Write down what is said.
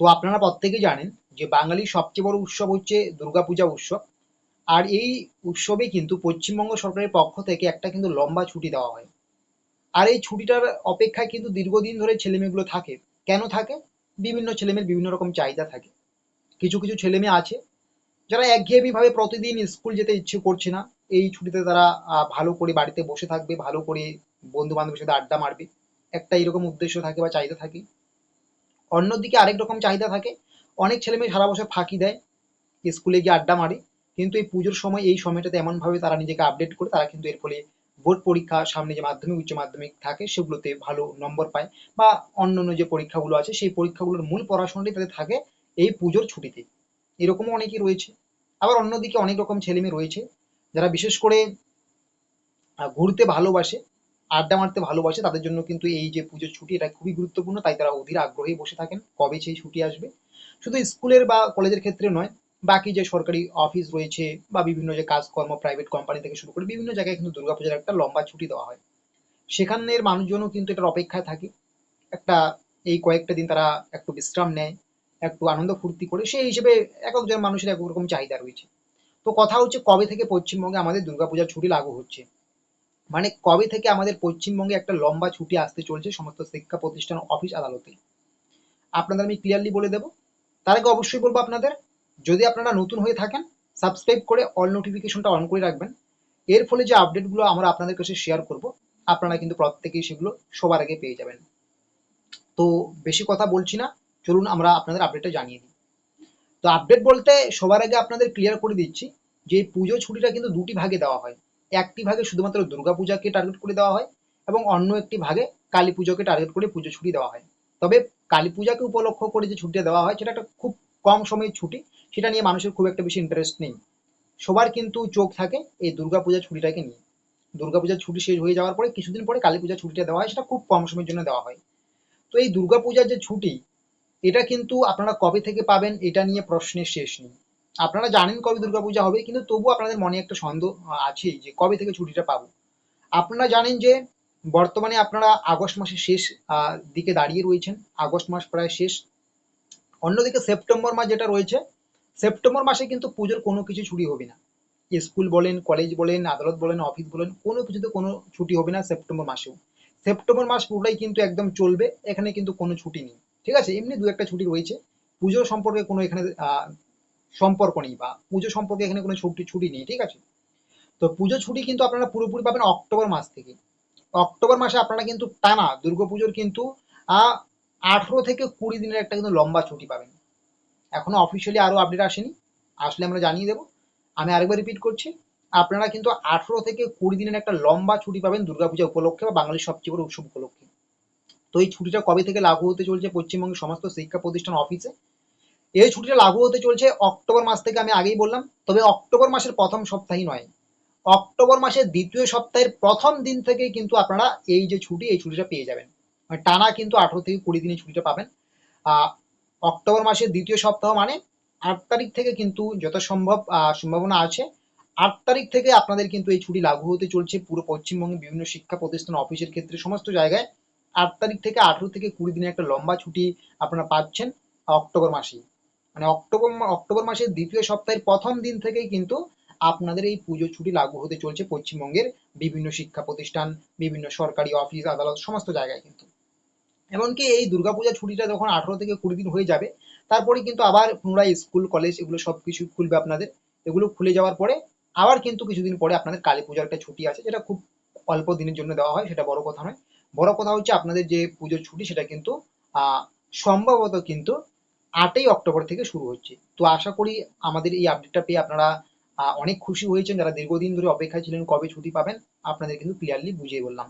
তো আপনারা প্রত্যেকেই জানেন যে বাঙালির সবচেয়ে বড় উৎসব হচ্ছে দুর্গাপূজা উৎসব। আর এই উৎসবে কিন্তু পশ্চিমবঙ্গ সরকারের পক্ষ থেকে একটা কিন্তু লম্বা ছুটি দেওয়া হয়। আর এই ছুটিটার অপেক্ষায় কিন্তু দীর্ঘদিন ধরে ছেলেমেয়েগুলো থাকে। কেন থাকে? বিভিন্ন ছেলেমেয়ের বিভিন্ন রকম চাহিদা থাকে। কিছু কিছু ছেলেমেয়ে আছে, যারা একঘেয়েমিভাবে প্রতিদিন স্কুল যেতে ইচ্ছে করছে না। এই ছুটিতে তারা ভালো করে বাড়িতে বসে থাকবে, ভালো করে বন্ধু বান্ধবের সাথে আড্ডা মারবে। একটা এরকম উদ্দেশ্য থাকে বা চাহিদা থাকে। অন্যদিকে আরেক রকম চাহিদা থাকে, অনেক ছেলেমেয়ে সারা বছর ফাঁকি দেয় স্কুলে গিয়ে আড্ডা মারে, কিন্তু এই পুজোর সময় এই সময়টাতে এমনভাবে তারা নিজেকে আপডেট করে, তারা কিন্তু এর ফলে বোর্ড পরীক্ষা, সামনে যে মাধ্যমিক, উচ্চ মাধ্যমিক থাকে সেগুলোতে ভালো নম্বর পায় বা অন্য অন্য যে পরীক্ষাগুলো আছে সেই পরীক্ষাগুলোর মূল পড়াশোনাটাই তাদের থাকে এই পুজোর ছুটিতে। এরকমও অনেকেই রয়েছে। আবার অন্যদিকে অনেক রকম ছেলেমেয়ে রয়েছে যারা বিশেষ করে ঘুরতে ভালোবাসে আড্ডা মারতে ভালোবাসে, তাদের জন্য কিন্তু এই যে পুজোর ছুটি, এটা খুবই গুরুত্বপূর্ণ। তাই তারা অধীর আগ্রহে বসে থাকেন কবে সেই ছুটি আসবে। শুধু স্কুলের বা কলেজের ক্ষেত্রে নয়, বাকি যে সরকারি অফিস রয়েছে বা বিভিন্ন যে কাজকর্ম প্রাইভেট কোম্পানি থেকে শুরু করে বিভিন্ন জায়গায় কিন্তু দুর্গাপূজার একটা লম্বা ছুটি দেওয়া হয়। সেখানের মানুষজনও কিন্তু এটার অপেক্ষায় থাকে। একটা এই কয়েকটা দিন তারা একটু বিশ্রাম নেয়, একটু আনন্দ ফুর্তি করে, সেই হিসেবে এক একজন মানুষের এক রকম চাহিদা রয়েছে। তো কথা হচ্ছে কবে থেকে পশ্চিমবঙ্গে আমাদের দুর্গাপূজার ছুটি লাগু হচ্ছে? মানে কবে থেকে আমাদের পশ্চিমবঙ্গে একটা লম্বা ছুটি আসতে চলছে সমস্ত শিক্ষা প্রতিষ্ঠান অফিস আদালতে আপনাদের আমি ক্লিয়ারলি বলে দেবো। তার আগে অবশ্যই বলব আপনাদের, যদি আপনারা নতুন হয়ে থাকেন সাবস্ক্রাইব করে অল নোটিফিকেশনটা অন করে রাখবেন। এর ফলে যে আপডেটগুলো আমরা আপনাদের কাছে শেয়ার করব, আপনারা কিন্তু প্রত্যেকেই সেগুলো সবার আগে পেয়ে যাবেন। তো বেশি কথা বলছি না, চলুন আমরা আপনাদের আপডেটটা জানিয়ে দিই। তো আপডেট বলতে সবার আগে আপনাদের ক্লিয়ার করে দিচ্ছি যে পুজো ছুটিটা কিন্তু দুটি ভাগে দেওয়া হয়। একটি ভাগে শুধুমাত্র দুর্গাপূজাকে টার্গেট করে দেওয়া হয় এবং অন্য একটি ভাগে কালী পুজোকে টার্গেট করে পুজো ছুটি দেওয়া হয়। তবে কালী পূজাকে উপলক্ষ করে যে ছুটিটা দেওয়া হয়, সেটা একটা খুব কম সময়ের ছুটি। সেটা নিয়ে মানুষের খুব একটা বেশি ইন্টারেস্ট নেই। সবার কিন্তু চোখ থাকে এই দুর্গাপূজার ছুটিটাকে নিয়ে। দুর্গাপূজার ছুটি শেষ হয়ে যাওয়ার পরে কিছুদিন পরে কালী পূজার ছুটিটা দেওয়া হয়, সেটা খুব কম সময়ের জন্য দেওয়া হয়। তো এই দুর্গাপূজার যে ছুটি, এটা কিন্তু আপনারা কবে থেকে পাবেন, এটা নিয়ে প্রশ্নের শেষ নেই। আপনারা জানেন কবে দুর্গাপূজা হবে, কিন্তু তবু আপনাদের মনে একটা সন্দেহ আছেই যে কবে থেকে ছুটিটা পাবো। আপনারা জানেন যে বর্তমানে আপনারা আগস্ট মাসের শেষ দিকে দাঁড়িয়ে রয়েছেন, আগস্ট মাস প্রায় শেষ। অন্যদিকে সেপ্টেম্বর মাস যেটা রয়েছে, সেপ্টেম্বর মাসে কিন্তু পুজোর কোনো কিছু ছুটি হবে না। স্কুল বলেন, কলেজ বলেন, আদালত বলেন, অফিস বলেন, কোনো কিছুতে কোনো ছুটি হবে না সেপ্টেম্বর মাসেও। সেপ্টেম্বর মাস পুরোটাই কিন্তু একদম চলবে, এখানে কিন্তু কোনো ছুটি নেই। ঠিক আছে, এমনি দু একটা ছুটি রয়েছে। পুজোর সম্পর্কে কোনো এখানে সম্পর্ক নেই বা পুজো সম্পর্কে এখানে কোনো ছুটি ছুটি নেই, ঠিক আছে? তো পুজো ছুটি কিন্তু আপনারা পুরোপুরি পাবেন অক্টোবর মাস থেকে। অক্টোবর মাসে আপনারা কিন্তু টানা দুর্গাপুজোর কিন্তু আঠেরো থেকে কুড়ি দিনের একটা কিন্তু লম্বা ছুটি পাবেন। এখনও অফিসিয়ালি আরও আপডেট আসেনি, আসলে আমরা জানিয়ে দেবো। আমি আরেকবার রিপিট করছি, আপনারা কিন্তু আঠেরো থেকে কুড়ি দিনের একটা লম্বা ছুটি পাবেন দুর্গাপূজা উপলক্ষে বা বাঙালির সবচেয়ে বড় উৎসব উপলক্ষে। তো এই ছুটিটা কবে থেকে লাগু হতে চলছে পশ্চিমবঙ্গের সমস্ত শিক্ষা প্রতিষ্ঠান অফিসে এই ছুটিটা লাগু হতে চলছে অক্টোবর মাস থেকে, আমি আগেই বললাম। তবে অক্টোবর মাসের প্রথম সপ্তাহই নয়। অক্টোবর মাসের দ্বিতীয় সপ্তাহের প্রথম দিন থেকে কিন্তু আপনারা এই যে ছুটি, এই ছুটিটা পেয়ে যাবেন। মানে টানা কিন্তু আঠেরো থেকে কুড়ি দিনের ছুটিটা পাবেন। অক্টোবর মাসের দ্বিতীয় সপ্তাহ মানে আট তারিখ থেকে কিন্তু যত সম্ভব সম্ভাবনা আছে। আট তারিখ থেকে আপনাদের কিন্তু এই ছুটি লাগু হতে চলছে পুরো পশ্চিমবঙ্গে বিভিন্ন শিক্ষা প্রতিষ্ঠান, অফিসের ক্ষেত্রে, সমস্ত জায়গায়। আট তারিখ থেকে আঠেরো থেকে কুড়ি দিনের একটা লম্বা ছুটি আপনারা পাচ্ছেন অক্টোবর মাসেই। মানে অক্টোবর অক্টোবর মাসের দ্বিতীয় সপ্তাহের প্রথম দিন থেকেই কিন্তু আপনাদের এই পুজো ছুটি লাগু হতে চলছে পশ্চিমবঙ্গের বিভিন্ন শিক্ষা প্রতিষ্ঠান, বিভিন্ন সরকারি অফিস আদালত, সমস্ত জায়গায় কিন্তু। এমনকি এই দুর্গাপূজা ছুটিটা যখন আঠারো থেকে কুড়ি দিন হয়ে যাবে, তারপরে কিন্তু আবার পুনরায় স্কুল কলেজ এগুলো সবকিছু খুলবে আপনাদের। এগুলো খুলে যাওয়ার পরে আবার কিন্তু কিছুদিন পরে আপনাদের কালী পূজার একটা ছুটি আছে, যেটা খুব অল্প দিনের জন্য দেওয়া হয়, সেটা বড় কথা নয়। বড় কথা হচ্ছে আপনাদের যে পুজোর ছুটি, সেটা কিন্তু সম্ভবত কিন্তু আটই অক্টোবর থেকে শুরু হচ্ছে। তো আশা করি আমাদের এই আপডেটটা পেয়ে আপনারা অনেক খুশি হয়েছেন। যারা দীর্ঘদিন ধরে অপেক্ষায় ছিলেন কবে ছুটি পাবেন, আপনাদের কিন্তু ক্লিয়ারলি বুঝিয়ে বললাম।